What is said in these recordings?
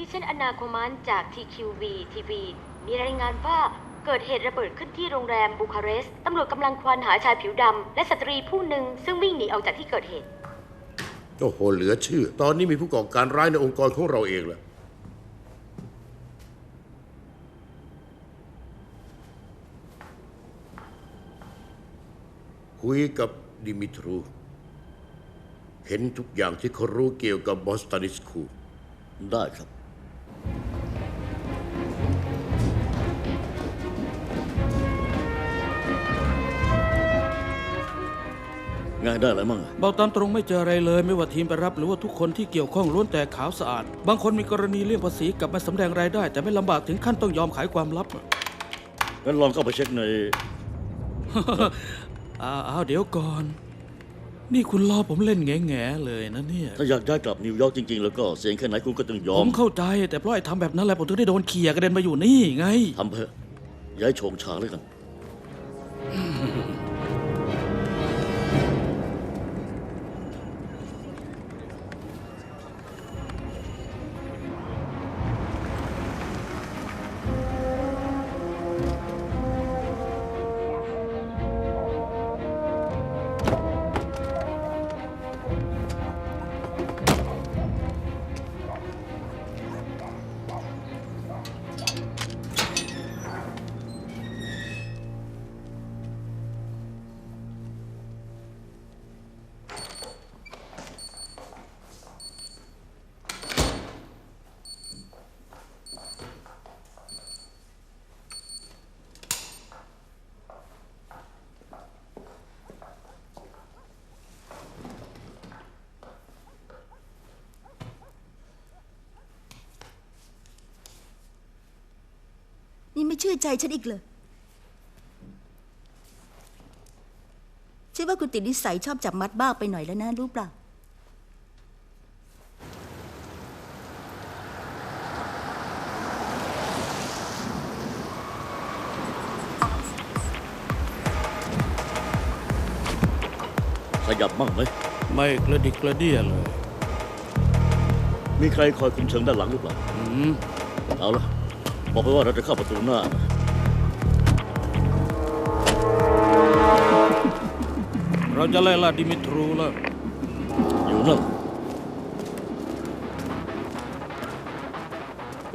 ดิฉันอนาโคมันจาก TQV TV มีรายงานว่าเกิดเหตุระเบิดขึ้นที่โรงแรมบูคาเรสต์ตำรวจกำลังควานหาชายผิวดำและสตรีผู้หนึ่งซึ่งวิ่งหนีออกจากที่เกิดเหตุ โอ้โห เหลือเชื่อ ตอนนี้มีผู้ก่อการร้ายในองค์กรของเราเองแหละคุยกับดิมิทรู เห็นทุกอย่างที่เขารู้เกี่ยวกับบอสตันิสคูได้ครับ ง่ายได้อะไรมั่งอะบอกตามตรงไม่เจออะไรเลย ไม่ว่าทีมไปรับหรือว่าทุกคนที่เกี่ยวข้องล้วนแต่ขาวสะอาด บางคนมีกรณีเลี่ยงภาษีกับไม่สำแดงรายได้ แต่ไม่ลำบากถึงขั้นต้องยอมขายความลับ งั้นลองเข้าไปเช็คในอ้าวอ้าวเดี๋ยวก่อน นี่คุณล้อผมเล่นแง่ๆเลยนะเนี่ย ถ้าอยากได้กลับนิวยอร์กจริง ๆ แล้วก็เสียงแค่ไหนคุณก็ต้องยอผม มเข้าใจ แต่เพราะไอ้ทำแบบนั้นแหละผมถึงได้โดนเขี่ยกระเด็นมาอยู่นี่ไง ทำเถอะย้ายโฉงฉางเลยกัน เชื่อใจฉันอีกเลยใช่ว่าคุณติดนิสัยชอบจับมัดบ้าไปหน่อยแล้วนะรู้เปล่าขยับมั่งไหมไม่กระดิกกระเดี้ยเลย มีใครคอยคุมเชิงด้านหลังหรือเปล่า อืม เอาละ บอกไปว่าเราจะเข้าประตูหน้านะเราจะไล่ล่าดิมิทรูแล้ว อยู่นั่น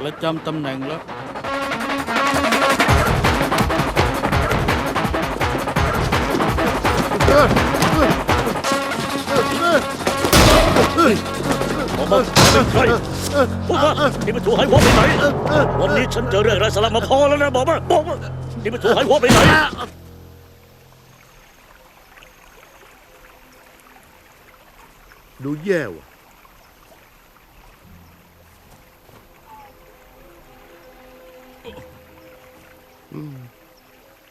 และจำตำแหน่งแล้วบอกมาเป็นใคร พูดมานี่มันถูกหายหัวไปไหน วันนี้ฉันเจอเรื่องอะไรสลับมาพอแล้วนะบอกมาบอกมานี่มันถูกหายหัวไปไหน ดูแย่ว่ะ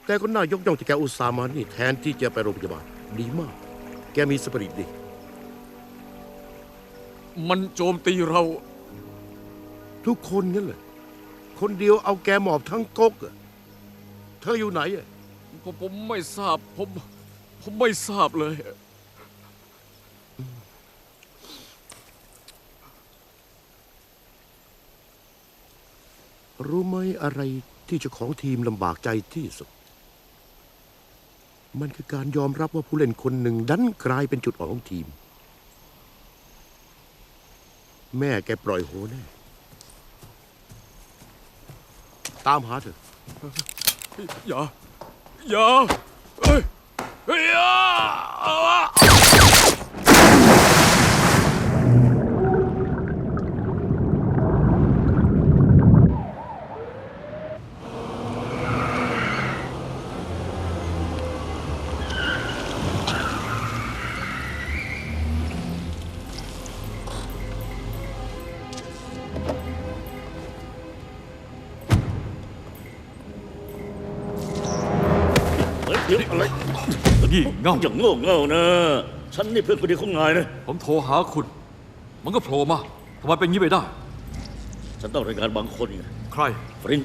แต่ก็น่ายกย่องที่แกอุตส่าห์มานี่แทนที่จะไปโรงพยาบาลดีมาก แกมีสปิริตดี มันโจมตีเรา ทุกคนงั้นเลย คนเดียวเอาแกหมอบทั้งก๊กอะเธออยู่ไหนอะผมผมไม่ทราบ ผมผมไม่ทราบเลย รู้ไหมอะไรที่เจ้าของทีมลำบากใจที่สุด มันคือการยอมรับว่าผู้เล่นคนหนึ่งดันกลายเป็นจุดอ่อนของทีม แม่แกปล่อยโหแน่ ตามหาเถอะอย่าอย่าเฮ้ยเฮ้ยอย่า เฮ้ยเดี๋ยวอะไรนี่เง่าอย่างโง่เง่านะ ฉันนี่เพื่อนคนเดียวของนายนะผมโทรหาคุณ มันก็โผล่มาทำไมเป็นงี้ไปได้ ฉันต้องรายงานบางคนไงใครฟริน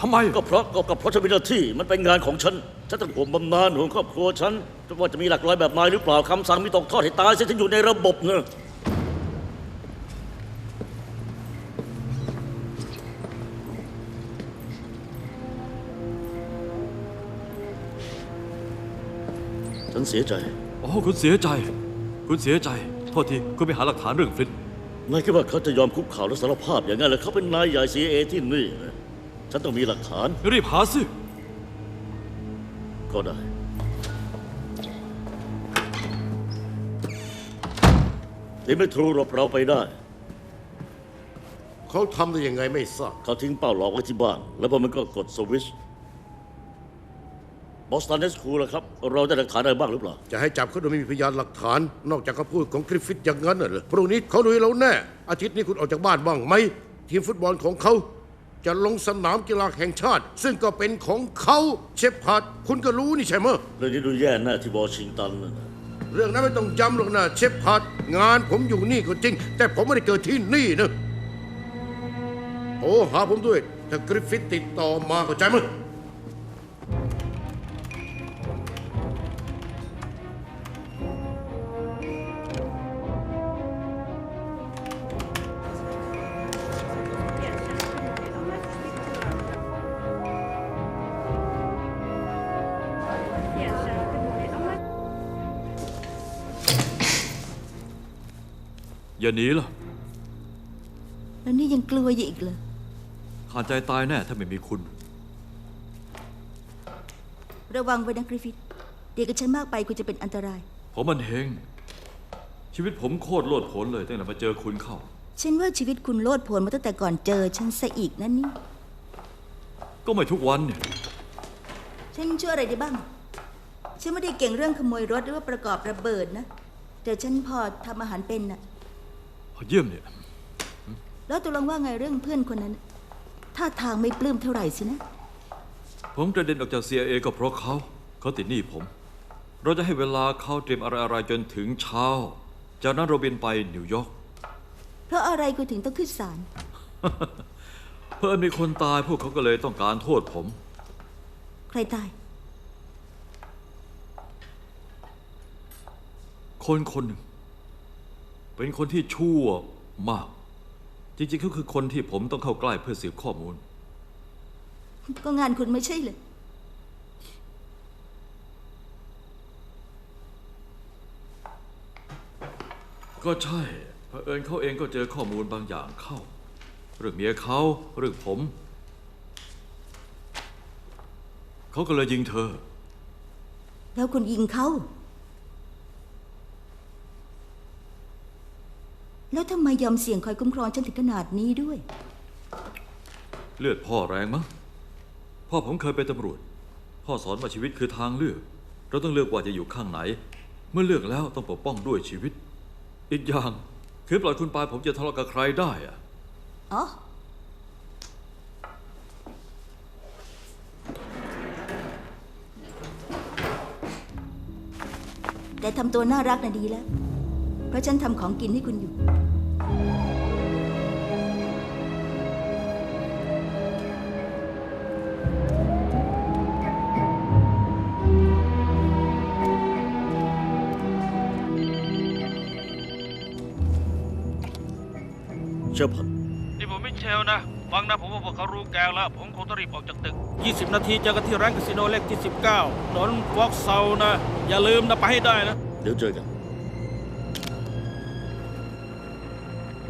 ทำไมก็เพราะก็ก็เพราะฉันเป็นหน้าที่มันเป็นงานของฉัน ฉันต้องห่วงบำนาญห่วงครอบครัวฉันว่าจะมีหลักร้อยแบบนายหรือเปล่าคำสั่งมีตกทอดให้ตายเสียฉันอยู่ในระบบเนอะ เสียใจ อ๋อคุณเสียใจ คุณเสียใจ โทษทีคุณไปหาหลักฐานเรื่องฟลินต์นายคิดว่าเขาจะยอมคุกเข่าและสารภาพอย่างนั้นเหรอเขาเป็นนายใหญ่ CIA ที่นี่นะฉันต้องมีหลักฐาน รีบหาสิ ก็ได้ ดิมิทรูหลบเราไปได้ เขาทำได้ยังไงไม่ทราบเขาทิ้งเป้าหลอกไว้ที่บ้าน แล้วพอมันก็กดสวิตช์ บอสตันเนสคูล่ะครับ เราได้หลักฐานอะไรบ้างหรือเปล่า จะให้จับเขาโดยไม่มีพยานหลักฐาน นอกจากคำพูดของกริฟฟิธอย่างนั้นน่ะเหรอพรุ่งนี้เขาดูให้เราแน่ อาทิตย์นี้คุณออกจากบ้านบ้างไหม ทีมฟุตบอลของเขา จะลงสนามกีฬาแห่งชาติ ซึ่งก็เป็นของเขาเชฟพาร์ดคุณก็รู้นี่ใช่ไหมเรื่องนี้ดูแย่แน่ที่วอชิงตันนะเรื่องนั้นไม่ต้องย้ำหรอกนะเชฟพาร์ดงานผมอยู่นี่ก็จริง แต่ผมไม่ได้เกิดที่นี่นะโอ้หาผมด้วยถ้ากริฟฟิธติดต่อมาเข้าใจมั้ย อย่าหนีล่ะแล้วนี่ยังกลัวอยู่อีกเหรอขาดใจตายแน่ถ้าไม่มีคุณ ระวังไว้นะกริฟฟิธเด็กกับฉันมากไปคุณจะเป็นอันตราย ผมมันเฮงชีวิตผมโคตรโลดโผนเลยตั้งแต่มาเจอคุณเข้า ฉันว่าชีวิตคุณโลดโผนมาตั้งแต่ก่อนเจอฉันซะอีกนั่นนี่ ก็ไม่ทุกวันเนี่ย ฉันช่วยอะไรได้บ้าง ฉันไม่ได้เก่งเรื่องขโมยรถหรือว่าประกอบระเบิดนะ แต่ฉันพอทำอาหารเป็นน่ะ เยี่ยมเนี่ย แล้วตกลงว่าไงเรื่องเพื่อนคนนั้น ท่าทางไม่ปลื้มเท่าไหร่สินะ ผมกระเด็นออกจาก CIA ก็เพราะเขา เขาติดหนี้ผม เราจะให้เวลาเขาเตรียมอะไรๆจนถึงเช้า จากนั้นเราบินไปนิวยอร์ก เพราะอะไรคุณถึงต้องขึ้นศาล เพื่อมีคนตายพวกเขาก็เลยต้องการโทษผม ใครตาย คนคนหนึ่ง เป็นคนที่ชั่วมาก จริงๆเขาคือคนที่ผมต้องเข้าใกล้เพื่อสืบข้อมูล ก็งานคุณไม่ใช่เลยก็ใช่เผอิญเขาเองก็เจอข้อมูลบางอย่างเข้า เรื่องเมียเขาเรื่องผม เขาก็เลยยิงเธอ แล้วคุณยิงเขา แล้วทำไมยอมเสี่ยงคอยคุ้มครองฉันถึงขนาดนี้ด้วย เลือดพ่อแรงมั้งพ่อผมเคยเป็นตำรวจ พ่อสอนว่าชีวิตคือทางเลือก เราต้องเลือกว่าจะอยู่ข้างไหน เมื่อเลือกแล้วต้องปกป้องด้วยชีวิต อีกอย่างคือปล่อยคุณไปผมจะทะเลาะกับใครได้อะอ๋อแต่ทำตัวน่ารักน่ะดีแล้ว เพราะฉันทำของกินให้คุณอยู่ เชฟพันนี่ผมมิเชลนะฟังนะผมว่าพวกเขารู้แกวแล้ว ผมคงต้องรีบออกจากตึก 20 นาทีเจอกันที่ร้านคาสิโนเล็กที่ 19ถนนวอกเซานะ อย่าลืมนะไปให้ได้นะ เดี๋ยวเจอกัน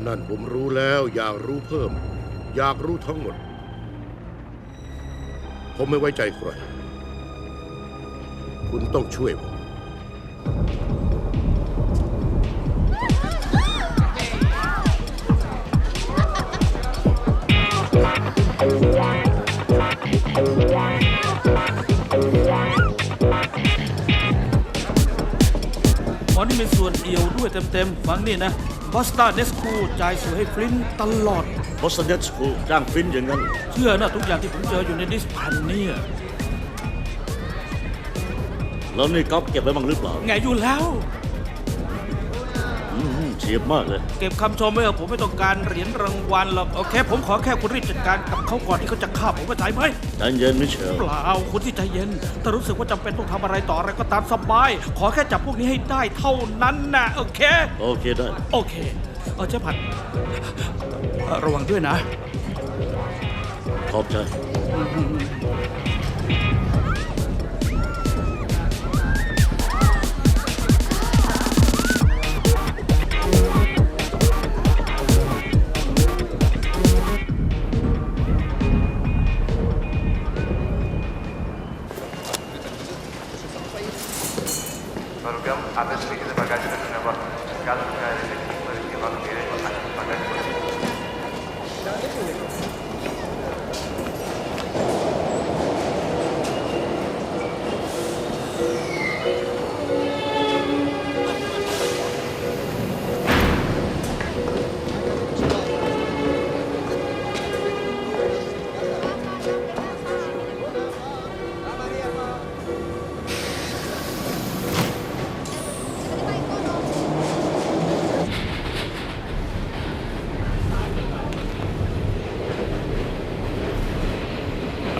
นั่นผมรู้แล้วอยากรู้เพิ่ม อยากรู้ทั้งหมด ผมไม่ไว้ใจใคร คุณต้องช่วยผมอ๋อนี่มีส่วนเดียวด้วยเต็มๆ ฟังนี่นะ อสตาเนสคูจ่ายสวยให้ฟลินต์ตลอด บอสตันเนสคูจ้างฟินอย่างนั้น เชื่อนะทุกอย่างที่ผมเจออยู่ในดิสพันเนี่ยแล้วนี่ก๊อฟเก็บไว้บ้างหรือเปล่า ไงอยู่แล้วอืม เฉียบมากเลย เก็บคำชมไว้เถอะผมไม่ต้องการเหรียญรางวัลหรอกโอเค ผมขอแค่คุณรีบจัดการกับเขาก่อนที่เขาจะฆ่าผมเข้าใจไหมใจเย็นมิเชล เปล่าคุณที่ใจเย็นถ้ารู้สึกว่าจำเป็นต้องทำอะไรต่ออะไรก็ตามสบาย ขอแค่จับพวกนี้ให้ได้เท่านั้นนะโอเค โอเคได้ โอเค เออเจ้าผัดเอ่อระวังด้วยนะ ขอบใจเ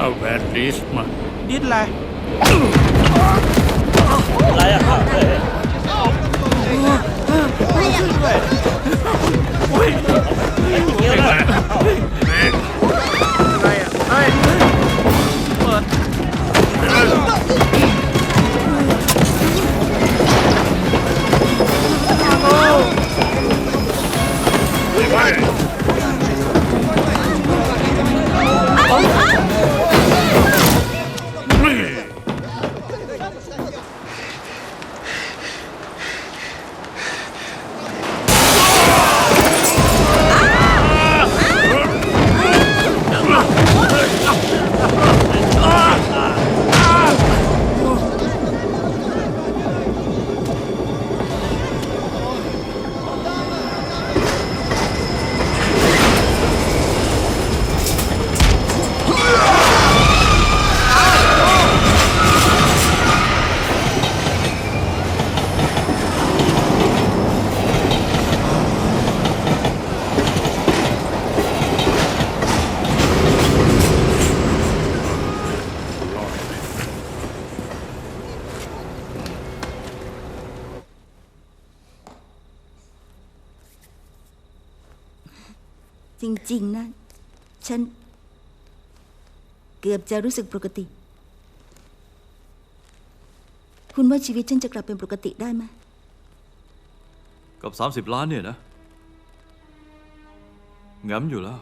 เอาแวนลิสมาดิดอะไรอะไรอะเฮ้ยเกี่ยวนะ ริง ๆนะ ฉัน เกือบจะรู้สึกปกติ คุณว่าชีวิตฉันจะกลับเป็นปกติได้ไหมกับ 30 ล้านเนี่ยนะงำอยู่แล้ว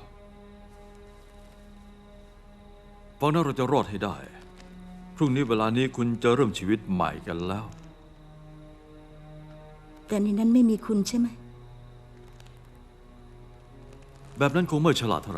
เพราะนั้นเราจะรอดให้ได้ พรุ่งนี้เวลานี้คุณจะเริ่มชีวิตใหม่กันแล้ว แต่ในนั้นไม่มีคุณใช่ไหม แบบนั้นคงไม่ฉลาดเท่าไหร่